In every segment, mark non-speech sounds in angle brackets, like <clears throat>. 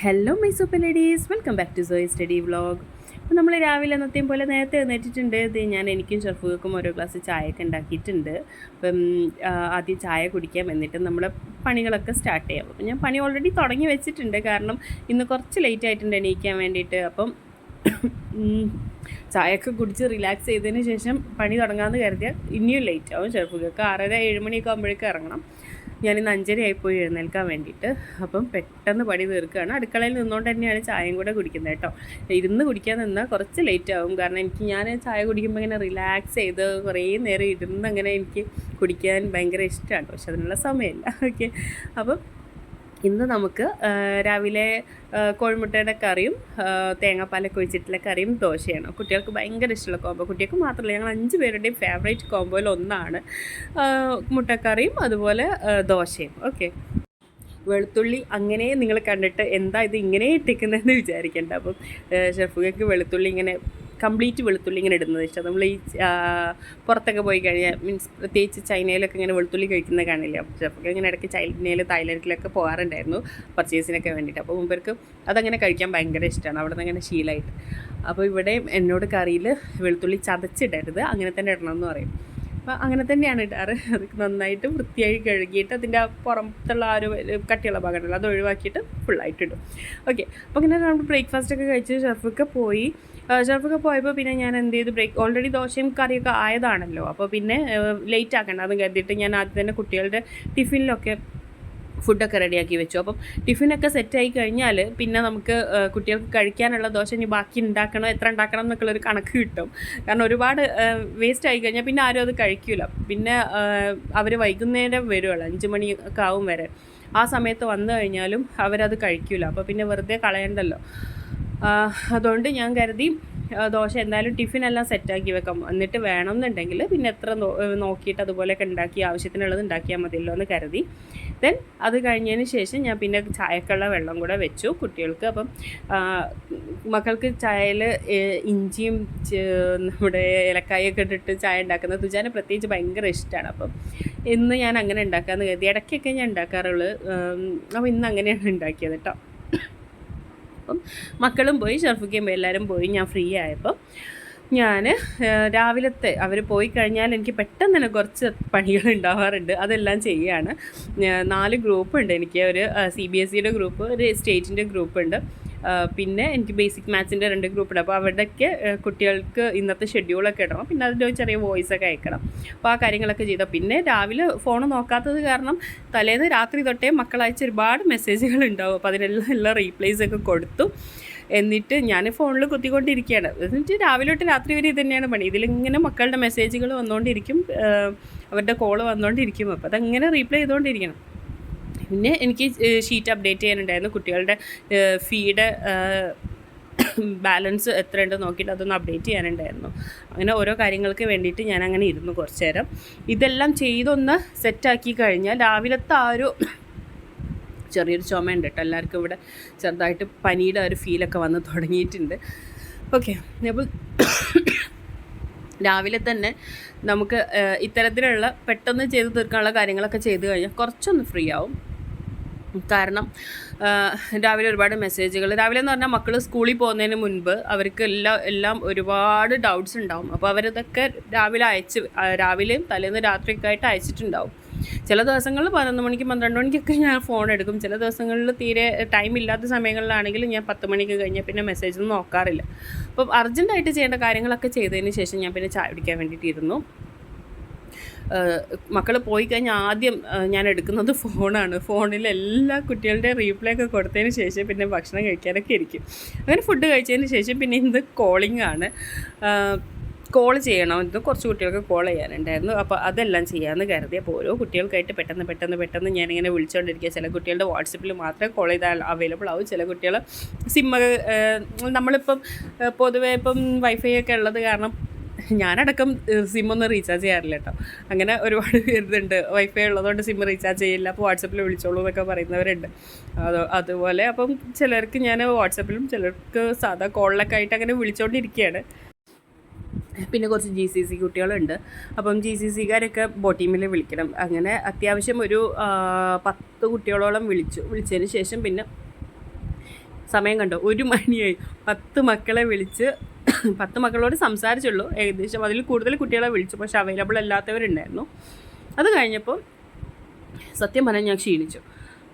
Hello my super ladies welcome back to Soyi study vlog അപ്പോൾ നമ്മൾ രാവിലെ എന്നത്തെയും പോലെ നേരത്തെ എഴുന്നേറ്റിട്ടുണ്ട്. ഇത് ഞാൻ എനിക്കും ഷർഫുകൾക്കും ഓരോ ഗ്ലാസ് ചായയൊക്കെ ഉണ്ടാക്കിയിട്ടുണ്ട്. അപ്പം ആദ്യം ചായ കുടിക്കാം. എന്നിട്ട് നമ്മൾ പണികളൊക്കെ സ്റ്റാർട്ട് ചെയ്യാം. അപ്പം ഞാൻ പണി ഓൾറെഡി തുടങ്ങി വെച്ചിട്ടുണ്ട്. കാരണം ഇന്ന് കുറച്ച് ലേറ്റ് ആയിട്ടുണ്ട് എണീക്കാൻ വേണ്ടിയിട്ട്. അപ്പം ചായയൊക്കെ കുടിച്ച് റിലാക്സ് ചെയ്തതിന് ശേഷം പണി തുടങ്ങാമെന്ന് കരുതിയാൽ ഇനിയും ലേറ്റ് ആവും. ഷർഫുകൾക്ക് ആറര ഏഴ് മണിയൊക്കെ ആകുമ്പോഴേക്കും ഇറങ്ങണം. ഞാനിന്ന് അഞ്ചര ആയിപ്പോയി എഴുന്നേൽക്കാൻ വേണ്ടിയിട്ട്. അപ്പം പെട്ടെന്ന് പണി തീർക്കുകയാണ്. അടുക്കളയിൽ നിന്നുകൊണ്ട് തന്നെയാണ് ചായയും കൂടെ കുടിക്കുന്നത് കേട്ടോ. ഇരുന്ന് കുടിക്കാൻ നിന്നാൽ കുറച്ച് ലേറ്റ് ആവും. കാരണം എനിക്ക് ഞാൻ ചായ കുടിക്കുമ്പോൾ ഇങ്ങനെ റിലാക്സ് ചെയ്ത് കുറേ നേരം ഇരുന്ന് അങ്ങനെ എനിക്ക് കുടിക്കാൻ ഭയങ്കര ഇഷ്ടമാണ് പക്ഷെ അതിനുള്ള സമയമില്ല. ഓക്കെ അപ്പം ഇന്ന് നമുക്ക് രാവിലെ കോഴിമുട്ടയുടെ കറിയും തേങ്ങാപ്പാലൊക്കെ ഒഴിച്ചിട്ടുള്ള കറിയും ദോശയാണ്. കുട്ടികൾക്ക് ഭയങ്കര ഇഷ്ടമുള്ള കോംബോ കുട്ടികൾക്ക് മാത്രമല്ല ഞങ്ങൾ അഞ്ച് പേരുടെയും ഫേവറേറ്റ് കോംബോയിൽ ഒന്നാണ്. മുട്ടക്കറിയും അതുപോലെ ദോശയും. ഓക്കെ വെളുത്തുള്ളി അങ്ങനെ നിങ്ങൾ കണ്ടിട്ട് എന്താ ഇത് ഇങ്ങനെ ഇട്ടിക്കുന്നതെന്ന് വിചാരിക്കേണ്ട. അപ്പം ഷെഫുകൾക്ക് വെളുത്തുള്ളി ഇങ്ങനെ കംപ്ലീറ്റ് വെളുത്തുള്ളി ഇങ്ങനെ ഇടുന്നത് ഇഷ്ടം. നമ്മൾ ഈ പുറത്തൊക്കെ പോയി കഴിഞ്ഞാൽ മീൻസ് പ്രത്യേകിച്ച് ചൈനയിലൊക്കെ ഇങ്ങനെ വെളുത്തുള്ളി കഴിക്കുന്നത് കാണില്ല? അപ്പോൾ ഇങ്ങനെ ഇടയ്ക്ക് ചൈനയിൽ തായ്ലൻഡിലൊക്കെ പോകാറുണ്ടായിരുന്നു പർച്ചേസിനൊക്കെ വേണ്ടിയിട്ട്. അപ്പോൾ മുമ്പർക്ക് അതങ്ങനെ കഴിക്കാൻ ഭയങ്കര ഇഷ്ടമാണ്. അവിടെ നിന്ന് അങ്ങനെ ശീലമായിട്ട് അപ്പോൾ ഇവിടെ എന്നോട് കറിയിൽ വെളുത്തുള്ളി ചതച്ചിടരുത്. അങ്ങനെ തന്നെ ഇടണം എന്ന് പറയും. അപ്പോൾ അങ്ങനെ തന്നെയാണ് ഇടാറ്. അത് നന്നായിട്ട് വൃത്തിയായി കഴുകിയിട്ട് അതിന്റെ പുറത്തുള്ള ആ ഒരു കട്ടിയുള്ള ഭാഗമുണ്ടല്ലോ അത് ഒഴിവാക്കിയിട്ട് ഫുള്ളായിട്ട് ഇടും. ഓക്കെ അപ്പോൾ ഇങ്ങനെ നമ്മൾ ബ്രേക്ക്ഫാസ്റ്റ് ഒക്കെ കഴിച്ച് ഷെഫൊക്കെ പോയി. ഷെഫൊക്കെ പോയപ്പോൾ പിന്നെ ഞാൻ എന്ത് ചെയ്തു? ബ്രേക്ക് ഓൾറെഡി ദോശയും കറിയൊക്കെ ആയതാണല്ലോ. അപ്പോൾ പിന്നെ ലേറ്റ് ആക്കണ്ട എന്ന് കരുതിയിട്ട് ഞാൻ ആദ്യം തന്നെ കുട്ടികളുടെ ടിഫിനിലൊക്കെ ഫുഡൊക്കെ റെഡിയാക്കി വെച്ചു. അപ്പം ടിഫിനൊക്കെ സെറ്റായി കഴിഞ്ഞാൽ പിന്നെ നമുക്ക് കുട്ടികൾക്ക് കഴിക്കാനുള്ള ദോശ ഇനി ബാക്കി ഉണ്ടാക്കണം എത്ര ഉണ്ടാക്കണം എന്നൊക്കെയുള്ളൊരു കണക്ക് കിട്ടും. കാരണം ഒരുപാട് വേസ്റ്റ് ആയി കഴിഞ്ഞാൽ പിന്നെ ആരും അത് കഴിക്കില്ല പിന്നെ അവർ വൈകുന്നേരം വരുമല്ലോ അഞ്ച് മണി ഒക്കെ ആവും വരെ. ആ സമയത്ത് വന്നു കഴിഞ്ഞാലും അവരത് കഴിക്കില്ല അപ്പോൾ പിന്നെ വെറുതെ കളയണ്ടല്ലോ. അതുകൊണ്ട് ഞാൻ കരുതി ദോശ എന്തായാലും ടിഫിനെല്ലാം സെറ്റാക്കി വെക്കാം. എന്നിട്ട് വേണമെന്നുണ്ടെങ്കിൽ പിന്നെ എത്ര നോക്കിയിട്ട് അതുപോലെയൊക്കെ ഉണ്ടാക്കി ആവശ്യത്തിനുള്ളത് ഉണ്ടാക്കിയാൽ മതിയല്ലോ എന്ന് കരുതി. ദെൻ അത് കഴിഞ്ഞതിന് ശേഷം ഞാൻ പിന്നെ ചായക്കുള്ള വെള്ളം കൂടെ വെച്ചു കുട്ടികൾക്ക്. അപ്പം മക്കൾക്ക് ചായയിൽ ഇഞ്ചിയും നമ്മുടെ ഏലക്കായൊക്കെ ഇട്ടിട്ട് ചായ ഉണ്ടാക്കുന്നത് തുജാനെ പ്രത്യേകിച്ച് ഭയങ്കര ഇഷ്ടമാണ് അപ്പം ഇന്ന് ഞാൻ അങ്ങനെ ഉണ്ടാക്കാമെന്ന് കരുതി. ഇടയ്ക്കൊക്കെ ഞാൻ ഉണ്ടാക്കാറുള്ളൂ. അപ്പോൾ ഇന്ന് അങ്ങനെയാണ് ഉണ്ടാക്കിയത് കേട്ടോ അപ്പം മക്കളും പോയി ഷർഫിക്കയും എല്ലാവരും പോയി. ഞാൻ ഫ്രീ ആയപ്പം ഞാൻ രാവിലത്തെ അവർ പോയി കഴിഞ്ഞാൽ എനിക്ക് പെട്ടെന്ന് തന്നെ കുറച്ച് പണികൾ ഉണ്ടാവാറുണ്ട്. അതെല്ലാം ചെയ്യുകയാണ് നാല് ഗ്രൂപ്പ് ഉണ്ട് എനിക്ക്. ഒരു സി ബി എസ് സിയുടെ ഗ്രൂപ്പ് ഒരു സ്റ്റേറ്റിന്റെ ഗ്രൂപ്പ് ഉണ്ട്. ആ, പിന്നെ എനിക്ക് ബേസിക് മാത്സിന്റെ രണ്ട് ഗ്രൂപ്പ് ഉണ്ട്. അപ്പോൾ അവിടെയൊക്കെ കുട്ടികൾക്ക് ഇന്നത്തെ ഷെഡ്യൂളൊക്കെ ഇടണം. പിന്നെ അതിന്റെ ചെറിയ വോയിസ് ഒക്കെ അയക്കണം. അപ്പോൾ ആ കാര്യങ്ങളൊക്കെ ചെയ്താൽ പിന്നെ രാവിലെ ഫോൺ നോക്കാത്തത് കാരണം തലേന്ന് രാത്രി തൊട്ടേ മക്കളയച്ച ഒരുപാട് മെസ്സേജുകൾ ഉണ്ടാവും. അപ്പോൾ അതിനെല്ലാം എല്ലാം റീപ്ലേസ് ഒക്കെ കൊടുത്തു. എന്നിട്ട് ഞാൻ ഫോണിൽ കുത്തിക്കൊണ്ടിരിക്കുകയാണ്. എന്നിട്ട് രാവിലെ തൊട്ട് രാത്രി വരെ ഇത് തന്നെയാണ് പണി. ഇതിലിങ്ങനെ മക്കളുടെ മെസ്സേജുകൾ വന്നുകൊണ്ടിരിക്കും അവരുടെ കോൾ വന്നുകൊണ്ടിരിക്കും അപ്പോൾ അതങ്ങനെ റീപ്ലൈ ചെയ്തുകൊണ്ടിരിക്കണം പിന്നെ എനിക്ക് ഷീറ്റ് അപ്ഡേറ്റ് ചെയ്യാനുണ്ടായിരുന്നു. കുട്ടികളുടെ ഫീഡ് ബാലൻസ് എത്രയുണ്ട് നോക്കിയിട്ട് അതൊന്ന് അപ്ഡേറ്റ് ചെയ്യാനുണ്ടായിരുന്നു. അങ്ങനെ ഓരോ കാര്യങ്ങൾക്ക് വേണ്ടിയിട്ട് ഞാൻ അങ്ങനെ ഇരുന്നു കുറച്ച് നേരം ഇതെല്ലാം ചെയ്തൊന്ന് സെറ്റാക്കി കഴിഞ്ഞാൽ രാവിലത്തെ ആ ഒരു ചെറിയൊരു ചുമയുണ്ട് കേട്ടോ. എല്ലാവർക്കും ഇവിടെ ചെറുതായിട്ട് പനിയുടെ ഒരു ഫീലൊക്കെ വന്ന് തുടങ്ങിയിട്ടുണ്ട്. ഓക്കെ അപ്പോൾ രാവിലെ തന്നെ നമുക്ക് ഇത്തരത്തിലുള്ള പെട്ടെന്ന് ചെയ്ത് തീർക്കാനുള്ള കാര്യങ്ങളൊക്കെ ചെയ്ത് കഴിഞ്ഞാൽ കുറച്ചൊന്ന് ഫ്രീ ആവും. കാരണം രാവിലെ ഒരുപാട് മെസ്സേജുകൾ രാവിലെ എന്ന് പറഞ്ഞാൽ മക്കൾ സ്കൂളിൽ പോകുന്നതിന് മുൻപ് അവർക്ക് എല്ലാം എല്ലാം ഒരുപാട് ഡൗട്ട്സ് ഉണ്ടാവും. അപ്പോൾ അവരതൊക്കെ രാവിലെ അയച്ച് രാവിലെയും തലേന്ന് രാത്രിയൊക്കെ ആയിട്ട് അയച്ചിട്ടുണ്ടാവും. ചില ദിവസങ്ങളിൽ പതിനൊന്ന് മണിക്ക് പന്ത്രണ്ട് മണിക്കൊക്കെ ഞാൻ ഫോൺ എടുക്കും. ചില ദിവസങ്ങളിൽ തീരെ ടൈം ഇല്ലാത്ത സമയങ്ങളിലാണെങ്കിൽ ഞാൻ പത്ത് മണിക്ക് കഴിഞ്ഞാൽ പിന്നെ മെസ്സേജ് ഒന്നും നോക്കാറില്ല. അപ്പം അർജന്റായിട്ട് ചെയ്യേണ്ട കാര്യങ്ങളൊക്കെ ചെയ്തതിന് ശേഷം ഞാൻ പിന്നെ ചായ കുടിക്കാൻ വേണ്ടിയിട്ടിരുന്നു മക്കൾ പോയി കഴിഞ്ഞാൽ ആദ്യം ഞാൻ എടുക്കുന്നത് ഫോണാണ്. ഫോണിൽ എല്ലാ കുട്ടികളുടെ റീപ്ലൈ ഒക്കെ കൊടുത്തതിന് ശേഷം പിന്നെ ഭക്ഷണം കഴിക്കാനൊക്കെ ഇരിക്കും. അങ്ങനെ ഫുഡ് കഴിച്ചതിന് ശേഷം പിന്നെ ഇന്ന് കോളിംഗ് ആണ്. കോൾ ചെയ്യണം. ഇന്ന് കുറച്ച് കുട്ടികൾക്ക് കോൾ ചെയ്യാനുണ്ടായിരുന്നു. അപ്പോൾ അതെല്ലാം ചെയ്യാമെന്ന് കരുതി. അപ്പോൾ ഓരോ കുട്ടികൾക്കായിട്ട് പെട്ടെന്ന് പെട്ടെന്ന് പെട്ടെന്ന് ഞാനിങ്ങനെ വിളിച്ചുകൊണ്ടിരിക്കുക ചില കുട്ടികളുടെ വാട്സപ്പിൽ മാത്രമേ കോൾ ചെയ്താൽ അവൈലബിൾ ആവും. ചില കുട്ടികൾ സിമ്മ നമ്മളിപ്പം പൊതുവേ ഇപ്പം വൈഫൈ ഒക്കെ ഉള്ളത് കാരണം ഞാനടക്കം സിമ്മൊന്നും റീചാർജ് ചെയ്യാറില്ല കേട്ടോ അങ്ങനെ ഒരുപാട് പേരുണ്ട്. വൈഫൈ ഉള്ളതുകൊണ്ട് സിം റീചാർജ് ചെയ്യില്ല. അപ്പോൾ വാട്സപ്പിൽ വിളിച്ചോളൂ എന്നൊക്കെ പറയുന്നവരുണ്ട്. അത് അതുപോലെ അപ്പം ചിലർക്ക് ഞാൻ വാട്സപ്പിലും ചിലർക്ക് സാധാ കോളിലൊക്കെ ആയിട്ട് അങ്ങനെ വിളിച്ചുകൊണ്ടിരിക്കുകയാണ് പിന്നെ കുറച്ച് ജി സി സി കുട്ടികളുണ്ട്. അപ്പം ജി സി സിക്കാരൊക്കെ ബോട്ടീമിൽ വിളിക്കണം. അങ്ങനെ അത്യാവശ്യം ഒരു പത്ത് കുട്ടികളോളം വിളിച്ചു. വിളിച്ചതിന് ശേഷം പിന്നെ സമയം കണ്ടോ? ഒരു മണിയായി. പത്ത് മക്കളെ വിളിച്ച് <laughs> പത്ത് മക്കളോട് സംസാരിച്ചുള്ളൂ. ഏകദേശം അതിൽ കൂടുതൽ കുട്ടികളെ വിളിച്ചു. പക്ഷെ അവൈലബിൾ അല്ലാത്തവരുണ്ടായിരുന്നു. അത് കഴിഞ്ഞപ്പോൾ സത്യം പറഞ്ഞാൽ ഞാൻ ക്ഷീണിച്ചു.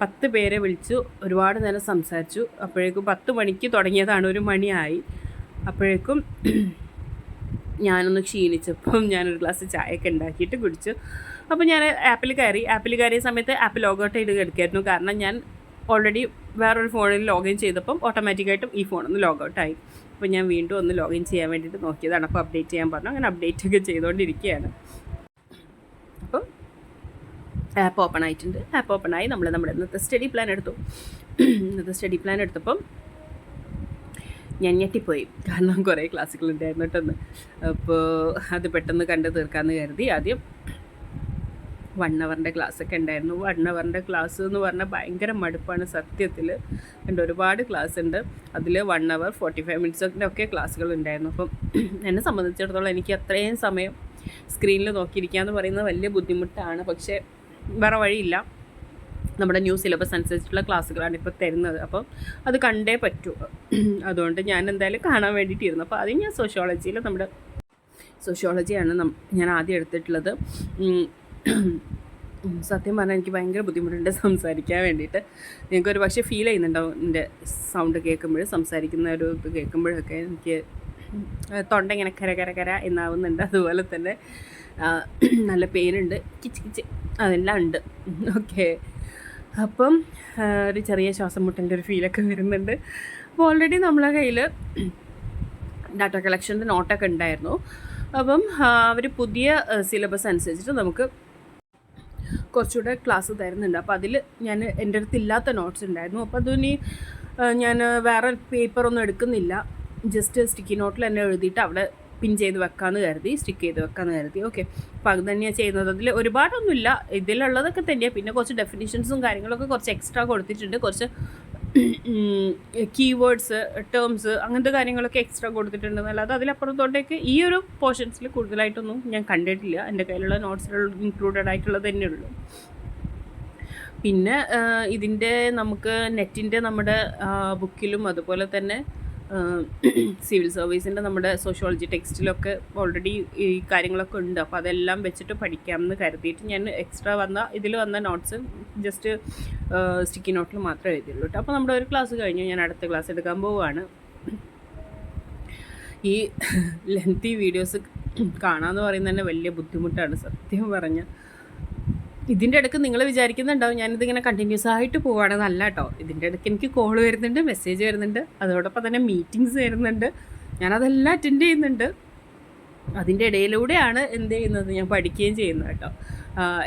പത്ത് പേരെ വിളിച്ചു ഒരുപാട് നേരം സംസാരിച്ചു. അപ്പോഴേക്കും പത്ത് മണിക്ക് തുടങ്ങിയതാണ് ഒരു മണിയായി. അപ്പോഴേക്കും <clears throat> ഞാനൊന്ന് ക്ഷീണിച്ചപ്പം ഞാനൊരു ഗ്ലാസ് ചായയൊക്കെ ഉണ്ടാക്കിയിട്ട് കുടിച്ചു. അപ്പോൾ ഞാൻ ആപ്പിൽ കയറി. ആപ്പിൽ കയറിയ സമയത്ത് ആപ്പ് ലോഗൗട്ട് ചെയ്ത് കിടക്കായിരുന്നു കാരണം ഞാൻ ഓൾറെഡി വേറൊരു ഫോണിൽ ലോഗിൻ ചെയ്തപ്പം ഓട്ടോമാറ്റിക്കായിട്ടും ഈ ഫോണൊന്ന് ലോഗൗട്ടായി. അപ്പോൾ ഞാൻ വീണ്ടും ഒന്ന് ലോഗിൻ ചെയ്യാൻ വേണ്ടിയിട്ട് നോക്കിയതാണ്. അപ്പോൾ അപ്ഡേറ്റ് ചെയ്യാൻ പറഞ്ഞു. അങ്ങനെ അപ്ഡേറ്റ് ഒക്കെ ചെയ്തുകൊണ്ടിരിക്കുകയാണ് അപ്പം ആപ്പ് ഓപ്പൺ ആയിട്ടുണ്ട്. ആപ്പ് ഓപ്പൺ ആയി നമ്മൾ നമ്മുടെ ഇന്നത്തെ സ്റ്റഡി പ്ലാൻ എടുത്തു. ഇന്നത്തെ സ്റ്റഡി പ്ലാൻ എടുത്തപ്പം ഞാൻ ഞെട്ടിപ്പോയി. കാരണം കുറേ ക്ലാസ്സുകൾ ഉണ്ടായിരുന്നു കേട്ടെന്ന്. അപ്പോൾ അത് പെട്ടെന്ന് കണ്ട് തീർക്കാമെന്ന് കരുതി ആദ്യം വൺ അവറിന്റെ ക്ലാസ്സൊക്കെ ഉണ്ടായിരുന്നു. വൺ അവറിന്റെ ക്ലാസ് എന്ന് പറഞ്ഞാൽ ഭയങ്കര മടുപ്പാണ് സത്യത്തിൽ എന്റെ ഒരുപാട് ക്ലാസ് ഉണ്ട്. അതിൽ വൺ അവർ ഫോർട്ടി ഫൈവ് മിനിറ്റ്സിന്റെ ഒക്കെ ക്ലാസ്സുകൾ ഉണ്ടായിരുന്നു. അപ്പം എന്നെ സംബന്ധിച്ചിടത്തോളം എനിക്ക് അത്രയും സമയം സ്ക്രീനിൽ നോക്കിയിരിക്കുക എന്ന് പറയുന്നത് വലിയ ബുദ്ധിമുട്ടാണ്. പക്ഷേ വേറെ വഴിയില്ല. നമ്മുടെ ന്യൂ സിലബസ് അനുസരിച്ചുള്ള ക്ലാസ്സുകളാണ് ഇപ്പോൾ തരുന്നത്. അപ്പം അത് കണ്ടേ പറ്റൂ. അതുകൊണ്ട് ഞാൻ എന്തായാലും കാണാൻ വേണ്ടിയിട്ടിരുന്നു. അപ്പോൾ അത് ഞാൻ സോഷ്യോളജിയിൽ നമ്മുടെ സോഷ്യോളജിയാണ് ഞാൻ ആദ്യം എടുത്തിട്ടുള്ളത്. സത്യം പറഞ്ഞാൽ എനിക്ക് ഭയങ്കര ബുദ്ധിമുട്ടുണ്ട് സംസാരിക്കാൻ വേണ്ടിയിട്ട്. നിങ്ങൾക്ക് ഒരു പക്ഷേ ഫീൽ ചെയ്യുന്നുണ്ടാവും എന്റെ സൗണ്ട് കേൾക്കുമ്പോൾ സംസാരിക്കുന്ന ഒരു ഇത് കേൾക്കുമ്പോഴൊക്കെ എനിക്ക് തൊണ്ട ഇങ്ങനെ കര കര കര എന്നാവുന്നുണ്ട്. അതുപോലെ തന്നെ നല്ല പെയിനുണ്ട് കിച്ച് കിച്ച്. അതെല്ലാം ഉണ്ട്. ഓക്കെ. അപ്പം ഒരു ചെറിയ ശ്വാസം മുട്ടലിന്റെ ഒരു ഫീലൊക്കെ വരുന്നുണ്ട്. അപ്പോൾ ഓൾറെഡി നമ്മളെ കയ്യിൽ ഡാറ്റ കളക്ഷന്റെ നോട്ടൊക്കെ ഉണ്ടായിരുന്നു. അപ്പം അവർ പുതിയ സിലബസ് അനുസരിച്ചിട്ട് നമുക്ക് കുറച്ചുകൂടെ ക്ലാസ് തരുന്നുണ്ട്. അപ്പോൾ അതിൽ ഞാൻ എന്റെ അടുത്ത് ഇല്ലാത്ത നോട്ട്സ് ഉണ്ടായിരുന്നു. അപ്പോൾ അതിനി ഞാൻ വേറെ പേപ്പറൊന്നും എടുക്കുന്നില്ല. ജസ്റ്റ് സ്റ്റിക്കി നോട്ടിൽ തന്നെ എഴുതിയിട്ട് അവിടെ പിൻ ചെയ്ത് വെക്കാമെന്ന് കരുതി സ്റ്റിക്ക് ചെയ്ത് വെക്കാമെന്ന് കരുതി. ഓക്കെ അപ്പോൾ അത് തന്നെയാണ് ചെയ്യുന്നത്. അതിൽ ഒരുപാടൊന്നുമില്ല. ഇതിലുള്ളതൊക്കെ തന്നെയാണ് പിന്നെ കുറച്ച് ഡെഫിനിഷൻസും കാര്യങ്ങളൊക്കെ കുറച്ച് എക്സ്ട്രാ കൊടുത്തിട്ടുണ്ട്. കുറച്ച് കീവേഡ്സ് ടേംസ് അങ്ങനത്തെ കാര്യങ്ങളൊക്കെ എക്സ്ട്രാ കൊടുത്തിട്ടുണ്ട്. അല്ലാതെ അതിലപ്പുറത്തോട്ടേക്ക് ഈ ഒരു പോർഷൻസിൽ കൂടുതലായിട്ടൊന്നും ഞാൻ കണ്ടിട്ടില്ല. എന്റെ കയ്യിലുള്ള നോട്ട്സിൽ ഇൻക്ലൂഡഡ് ആയിട്ടുള്ളത് തന്നെ ഉള്ളൂ. പിന്നെ ഇതിന്റെ നമുക്ക് നെറ്റിന്റെ നമ്മുടെ ബുക്കിലും അതുപോലെ തന്നെ സിവിൽ സർവീസിന്റെ നമ്മുടെ സോഷ്യോളജി ടെക്സ്റ്റിലൊക്കെ ഓൾറെഡി ഈ കാര്യങ്ങളൊക്കെ ഉണ്ട്. അപ്പോൾ അതെല്ലാം വെച്ചിട്ട് പഠിക്കാമെന്ന് കരുതിയിട്ട് ഞാൻ എക്സ്ട്രാ വന്ന ഇതിൽ വന്ന നോട്ട്സ് ജസ്റ്റ് സ്റ്റിക്കി നോട്ടിൽ മാത്രമേ എഴുതിയുള്ളൂ കേട്ടോ അപ്പോൾ നമ്മുടെ ഒരു ക്ലാസ് കഴിഞ്ഞു. ഞാൻ അടുത്ത ക്ലാസ് എടുക്കാൻ പോവുകയാണ്. ഈ ലെങ്തി വീഡിയോസ് കാണാമെന്ന് പറയുന്നത് തന്നെ വലിയ ബുദ്ധിമുട്ടാണ് സത്യം പറഞ്ഞാൽ ഇതിന്റെ ഇടയ്ക്ക് നിങ്ങൾ വിചാരിക്കുന്നുണ്ടാവും ഞാനിതിങ്ങനെ കണ്ടിന്യൂസ് ആയിട്ട് പോവുകയാണെന്നല്ല കേട്ടോ ഇതിന്റെ ഇടയ്ക്ക് എനിക്ക് കോൾ വരുന്നുണ്ട് മെസ്സേജ് വരുന്നുണ്ട്. അതോടൊപ്പം തന്നെ മീറ്റിങ്സ് വരുന്നുണ്ട്. ഞാനതെല്ലാം അറ്റൻഡ് ചെയ്യുന്നുണ്ട്. അതിന്റെ ഇടയിലൂടെയാണ് എന്ത് ചെയ്യുന്നത്? ഞാൻ പഠിക്കുകയും ചെയ്യുന്നത് കേട്ടോ.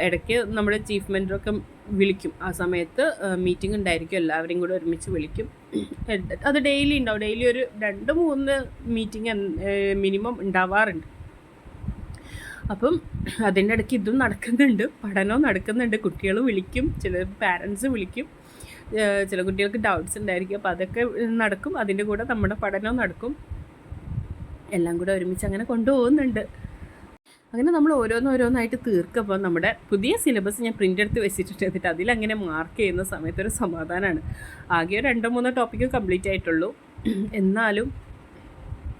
ഇടയ്ക്ക് നമ്മുടെ ചീഫ് മെന്ററൊക്കെ വിളിക്കും. ആ സമയത്ത് മീറ്റിംഗ് ഉണ്ടായിരിക്കും. എല്ലാവരെയും കൂടെ ഒരുമിച്ച് വിളിക്കും. അത് ഡെയിലി ഉണ്ടാവും. ഡെയിലി ഒരു രണ്ട് മൂന്ന് മീറ്റിംഗ് മിനിമം ഉണ്ടാവാറുണ്ട്. അപ്പം അതിന്റെ ഇടയ്ക്ക് ഇതും നടക്കുന്നുണ്ട് പഠനവും നടക്കുന്നുണ്ട്. കുട്ടികൾ വിളിക്കും ചില പാരൻസ് വിളിക്കും. ചില കുട്ടികൾക്ക് ഡൗട്ട്സ് ഉണ്ടായിരിക്കും. അപ്പോൾ അതൊക്കെ നടക്കും. അതിന്റെ കൂടെ നമ്മുടെ പഠനവും നടക്കും. എല്ലാം കൂടെ ഒരുമിച്ച് അങ്ങനെ കൊണ്ടുപോകുന്നുണ്ട്. അങ്ങനെ നമ്മൾ ഓരോന്നോരോന്നായിട്ട് തീർക്കുമ്പോൾ നമ്മുടെ പുതിയ സിലബസ് ഞാൻ പ്രിന്റ് എടുത്ത് വെച്ചിട്ടുണ്ട്. എന്നിട്ട് അതിലങ്ങനെ മാർക്ക് ചെയ്യുന്ന സമയത്തൊരു സമാധാനമാണ് ആകെ രണ്ടോ മൂന്നോ ടോപ്പിക്ക് കംപ്ലീറ്റ് ആയിട്ടുള്ളൂ. എന്നാലും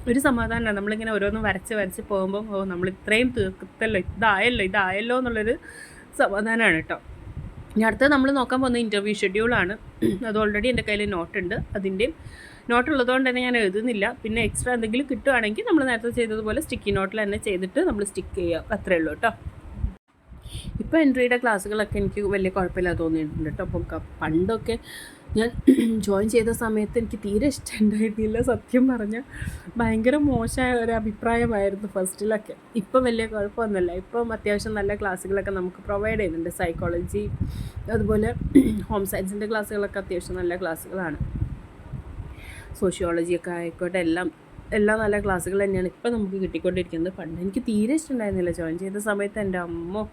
ഒരു സമാധാനമാണ്. നമ്മളിങ്ങനെ ഓരോന്നും വരച്ച് വരച്ച് പോകുമ്പോൾ ഓ നമ്മൾ ഇത്രയും തീർത്തല്ലോ ഇതായല്ലോ ഇതായല്ലോ എന്നുള്ളൊരു സമാധാനമാണ് കേട്ടോ. ഇനി അടുത്തത് നമ്മൾ നോക്കാൻ പോകുന്ന ഇന്റർവ്യൂ ഷെഡ്യൂളാണ് അത് ഓൾറെഡി എന്റെ കയ്യിൽ നോട്ടുണ്ട് അതിന്റെയും നോട്ട് ഉള്ളതുകൊണ്ട് തന്നെ ഞാൻ എഴുതുന്നില്ല. പിന്നെ എക്സ്ട്രാ എന്തെങ്കിലും കിട്ടുകയാണെങ്കിൽ നമ്മൾ നേരത്തെ ചെയ്തതുപോലെ സ്റ്റിക്കി നോട്ടിൽ തന്നെ ചെയ്തിട്ട് നമ്മൾ സ്റ്റിക്ക് ചെയ്യുക അത്രയേ ഉള്ളൂ കേട്ടോ. ഇപ്പോൾ എൻട്രിയുടെ ക്ലാസ്സുകളൊക്കെ എനിക്ക് വലിയ കുഴപ്പമില്ലാതെ തോന്നിയിട്ടുണ്ട് കേട്ടോ അപ്പം പണ്ടൊക്കെ ഞാൻ ജോയിൻ ചെയ്ത സമയത്ത് എനിക്ക് തീരെ ഇഷ്ടമുണ്ടായിരുന്നില്ല സത്യം പറഞ്ഞാൽ ഭയങ്കര മോശമായ ഒരു അഭിപ്രായമായിരുന്നു ഫസ്റ്റിലൊക്കെ ഇപ്പം വലിയ കുഴപ്പമൊന്നുമില്ല. ഇപ്പം അത്യാവശ്യം നല്ല ക്ലാസ്സുകളൊക്കെ നമുക്ക് പ്രൊവൈഡ് ചെയ്യുന്നുണ്ട്. സൈക്കോളജി അതുപോലെ ഹോം സയൻസിന്റെ ക്ലാസ്സുകളൊക്കെ അത്യാവശ്യം നല്ല ക്ലാസ്സുകളാണ്. സോഷ്യോളജിയൊക്കെ ആയിക്കോട്ടെ എല്ലാം എല്ലാം നല്ല ക്ലാസ്സുകൾ തന്നെയാണ് ഇപ്പം നമുക്ക് കിട്ടിക്കൊണ്ടിരിക്കുന്നത്. പണ്ട് എനിക്ക് തീരെ ഇഷ്ടമുണ്ടായിരുന്നില്ല. ജോയിൻ ചെയ്ത സമയത്ത് എന്റെ അമ്മ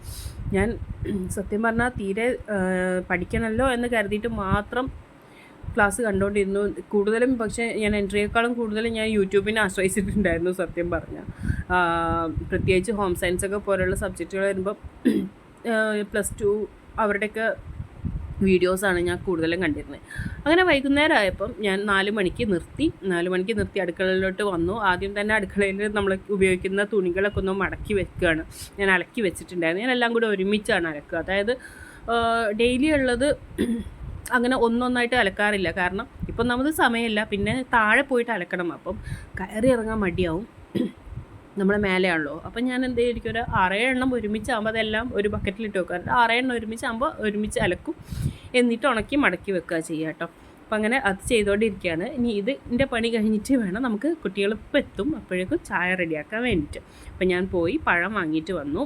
ഞാൻ സത്യം പറഞ്ഞാൽ തീരെ പഠിക്കണമല്ലോ എന്ന് കരുതിയിട്ട് മാത്രം ക്ലാസ് കണ്ടുകൊണ്ടിരുന്നു. കൂടുതലും പക്ഷേ ഞാൻ എൻട്രിയേക്കാളും കൂടുതലും ഞാൻ യൂട്യൂബിനെ ആശ്രയിച്ചിട്ടുണ്ടായിരുന്നു സത്യം പറഞ്ഞാൽ. പ്രത്യേകിച്ച് ഹോം സയൻസ് ഒക്കെ പോലെയുള്ള സബ്ജക്റ്റുകൾ വരുമ്പോൾ പ്ലസ് ടു അവരുടെയൊക്കെ വീഡിയോസാണ് ഞാൻ കൂടുതലും കണ്ടിരുന്നത്. അങ്ങനെ വൈകുന്നേരം ആയപ്പം ഞാൻ നാല് മണിക്ക് നിർത്തി. നാല് മണിക്ക് നിർത്തി അടുക്കളയിലോട്ട് വന്നു. ആദ്യം തന്നെ അടുക്കളയിൽ നമ്മൾ ഉപയോഗിക്കുന്ന തുണികളൊക്കെ ഒന്ന് മടക്കി വെക്കുകയാണ്. ഞാൻ അലക്കി വെച്ചിട്ടുണ്ടായിരുന്നു. ഞാൻ എല്ലാം കൂടി ഒരുമിച്ചാണ് അലക്കുക. അതായത് ഡെയിലി ഉള്ളത് അങ്ങനെ ഒന്നൊന്നായിട്ട് അലക്കാറില്ല. കാരണം ഇപ്പം നമുക്ക് സമയമില്ല. പിന്നെ താഴെ പോയിട്ട് അലക്കണം. അപ്പം കയറി ഇറങ്ങാൻ മടിയാവും. നമ്മളെ മേലെയാണല്ലോ. അപ്പം ഞാൻ എന്ത് ചെയ്യും? ഒരു അറയെണ്ണം ഒരുമിച്ചാകുമ്പോൾ അതെല്ലാം ഒരു ബക്കറ്റിലിട്ട് വെക്കുക. അറയെണ്ണം ഒരുമിച്ചാകുമ്പോൾ ഒരുമിച്ച് അലക്കും. എന്നിട്ട് ഉണക്കി മടക്കി വെക്കുക ചെയ്യുക കേട്ടോ. അപ്പം അങ്ങനെ അത് ചെയ്തുകൊണ്ടിരിക്കുകയാണ് ഇനി ഇത് എന്റെ പണി കഴിഞ്ഞിട്ട് വേണം നമുക്ക് കുട്ടികൾ ഇപ്പം എത്തും. അപ്പോഴേക്കും ചായ റെഡിയാക്കാൻ വേണ്ടിയിട്ട് അപ്പം ഞാൻ പോയി പഴം വാങ്ങിയിട്ട് വന്നു.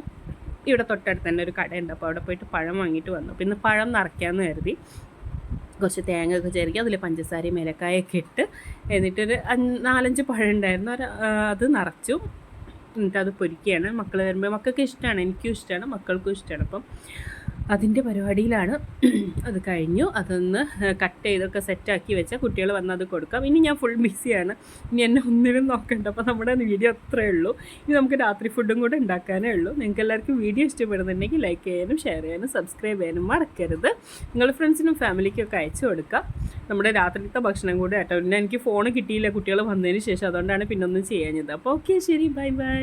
ഇവിടെ തൊട്ടടുത്ത് തന്നെ ഒരു കടയുണ്ട്. അപ്പോൾ അവിടെ പോയിട്ട് പഴം വാങ്ങിയിട്ട് വന്നു. പിന്നെ പഴം നിറയ്ക്കാമെന്ന് കരുതി. കുറച്ച് തേങ്ങ ഒക്കെ ചേർക്കി അതിൽ പഞ്ചസാരയും ഏലക്കായൊക്കെ ഇട്ട്. എന്നിട്ടൊരു നാലഞ്ച് പഴം ഉണ്ടായിരുന്നു. അത് നിറച്ചു. എന്നിട്ട് അത് പൊരിക്കുകയാണ് മക്കൾ വരുമ്പോൾ മക്കൾക്ക് ഇഷ്ടമാണ് എനിക്കും ഇഷ്ടമാണ് മക്കൾക്കും ഇഷ്ടമാണ് അപ്പം അതിന്റെ പരിപാടിയിലാണ് അത് കഴിഞ്ഞു. അതൊന്ന് കട്ട് ചെയ്തൊക്കെ സെറ്റാക്കി വെച്ചാൽ കുട്ടികൾ വന്ന് അത് കൊടുക്കാം. ഇനി ഞാൻ ഫുൾ ബിസിയാണ് ഇനി എന്നെ ഒന്നിനും നോക്കണ്ട. അപ്പോൾ നമ്മുടെ വീഡിയോ അത്രയേ ഉള്ളൂ. ഇനി നമുക്ക് രാത്രി ഫുഡും കൂടെ ഉണ്ടാക്കാനേ ഉള്ളൂ. നിങ്ങൾക്ക് എല്ലാവർക്കും വീഡിയോ ഇഷ്ടപ്പെടുന്നുണ്ടെങ്കിൽ ലൈക്ക് ചെയ്യാനും ഷെയർ ചെയ്യാനും സബ്സ്ക്രൈബ് ചെയ്യാനും മറക്കരുത്. നിങ്ങൾ ഫ്രണ്ട്സിനും ഫാമിലിക്കൊക്കെ അയച്ചു കൊടുക്കാം. നമ്മുടെ രാത്രിത്തെ ഭക്ഷണം കൂടെ കേട്ടോ പിന്നെ എനിക്ക് ഫോൺ കിട്ടിയില്ല കുട്ടികൾ വന്നതിന് ശേഷം. അതുകൊണ്ടാണ് പിന്നൊന്നും ചെയ്യാഞ്ഞത്. അപ്പോൾ ഓക്കെ ശരി. Bye bye